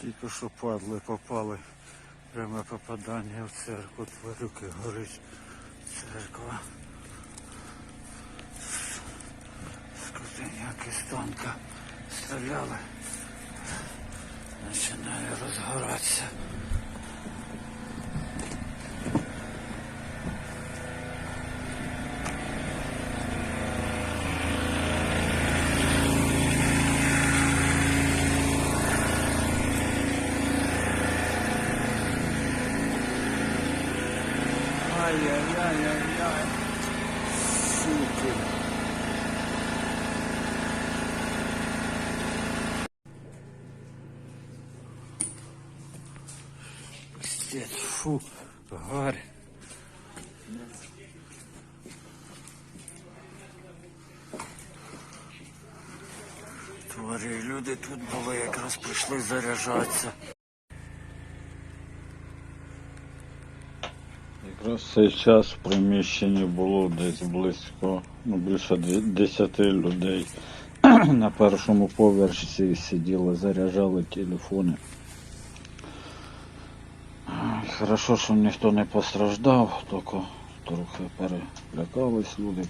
Тільки що падли, попали. Пряме попадання в церкву. Тварюки горить церква. Скотиняки з танка стріляли. Починає розгоратися. Ай-яй-яй-яй-яй. Суки. Фу, гарь. Тварі, люди тут були, якраз прийшли заряджатися. Якраз цей час в приміщенні було десь близько, ну більше де- 10 людей. На першому поверсі сиділи, заряджали телефони. Хорошо, що ніхто не постраждав, тільки трохи перелякались люди.